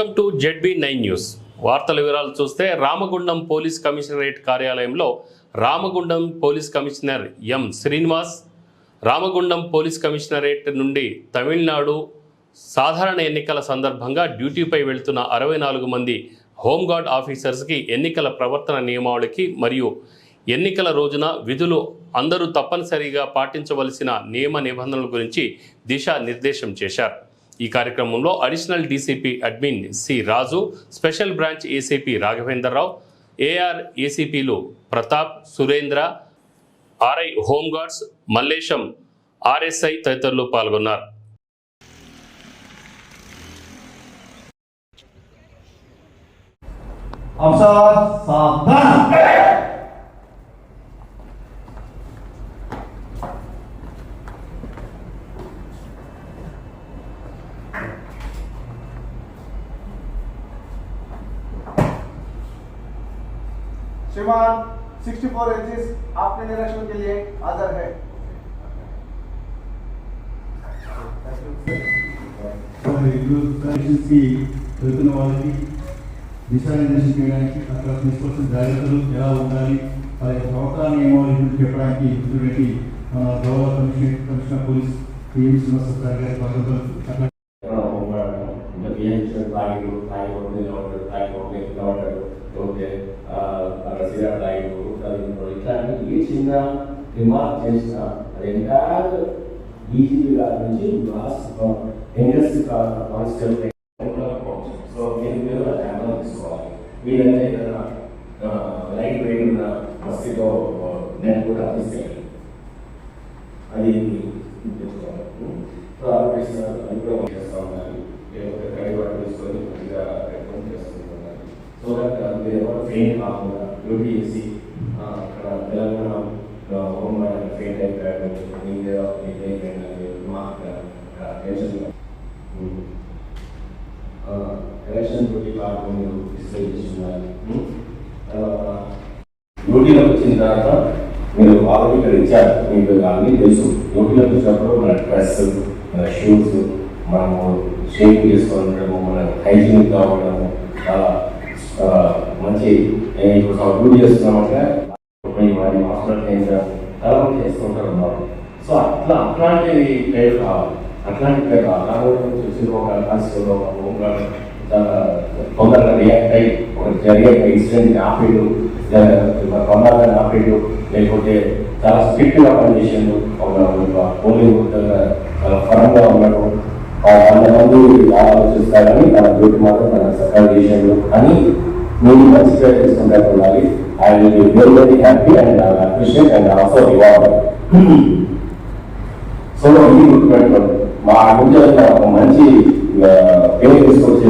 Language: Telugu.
Welcome to ZB nine news. వార్తల వివరాలు చూస్తే రామగుండం పోలీస్ కమిషనరేట్ కార్యాలయంలో Ramagundam police commissioner M Srinivas Ramagundam police commissionerate నుండి తమిళనాడు సాధారణ ఎన్నికల సందర్భంగా డ్యూటీపై వెళ్తున్న అరవై నాలుగు మంది హోంగార్డ్ ఆఫీసర్స్కి ఎన్నికల ప్రవర్తన నియమావళికి మరియు ఎన్నికల రోజున విధులు అందరూ తప్పనిసరిగా పాటించవలసిన నియమ నిబంధనల గురించి దిశా నిర్దేశం చేశారు. ఈ కార్యక్రమంలో additional DCP admin C Raju special branch ACP Raghavendra Rao AR ఏసీపీలు Pratap Surendra RI home guards Mallesham RSI తదితరులు పాల్గొన్నారు. అవసా సాధన श्रीमान 64 एजेस आपके निरीक्षण के लिए हाजिर है కి వెళ్తున్న వాళ్ళకి దిశానిర్దేశం చేయడానికి అక్కడ తీసుకోవాల్సిన జాగ్రత్తలు ఎలా ఉండాలి వారి యొక్క ప్రవర్తన నియమావళి గురించి చెప్పడానికి ఇటువంటి మన గౌరవ commissioner commissioner police PM Srinivasa sir గారి పద్ధతులు అట్లా ఇంకా బిహేవియర్ తాగిడు తాగి ఒకటి నిలబడ్డాడు తాగి ఒకటి నిలబడ్డాడు ఓకే అక్కడ సిగరెట్ తాగిడు చదివినప్పుడు ఇట్లాంటి ఏ చిన్న రిమార్క్ చేసిన అది ఎంటైర్ ఈజీ గారి నుంచి లాస్ట్ యంగెస్ట్ కానిస్టేబుల్ సో మీరు మీరు జ్ఞాపకం తీసుకోవాలి. వీలైతే ఏదైనా లైట్ వెయిట్ ఉన్న మస్తితో నేను కూడా తీసుకెళ్ళాలి అది తెచ్చుకోవాలి సో ఆలోచిస్తున్న అది కూడా చేస్తా ఉన్నారు. మీరు ఎవరు ఫెయిన్ కాకుండా డ్యూటీ చేసి అక్కడ తెలంగాణ హోమ్ ఫెయిన్ అయిపోయాడు మీ మీద మీకు అయిపోయింది మా టెన్షన్ ఎలక్షన్ డ్యూటీ కార్డు మీరు డిస్ప్లే చేస్తున్నారు తర్వాత డ్యూటీలోకి వచ్చిన తర్వాత మీరు ఆల్రెడీ ఇక్కడ ఇచ్చారు మీకు అన్నీ తెలుసు. డ్యూటీలోకి వచ్చినప్పుడు మన డ్రెస్ మన షూస్ మనము షేవింగ్ చేసుకోవడము మన హైజీనిక్ కావడము చాలా మంచి ఏ, ఇప్పుడు మనం చేస్తున్నామంటే పోయి వారి హాస్పిటల్ చేయించడం చాలా మంది చేస్తుంటారు సో అట్లా అట్లాంటిది పేరు కావాలి అట్లాంటి పేరు కావాలి చూసి ఒక కాన్స్టేబుల్ ఒక హోంగార్డ్ తొందరగా రియాక్ట్ అయ్యి ఒక జరిగే ఇన్సిడెంట్ ఆపేడు తొందరగా ఆపేడు లేకపోతే చాలా స్ట్రిక్ట్గా పనిచేసిండు ఒక పోలింగ్ ఫరంగా ఫలంగా ఉండడం వంద మంది ఆలోచిస్తారని తన డ్యూటీ మాత్రం తన సర్కార్ చేసిండు అని మీరు మంచి పేరు తీసుకుంటే ఉండాలి I will be very very happy and appreciate and also reward so ఇది గుర్తుపెట్టుకోండి మా గురించి ఒక మంచి పేరు తీసుకొచ్చి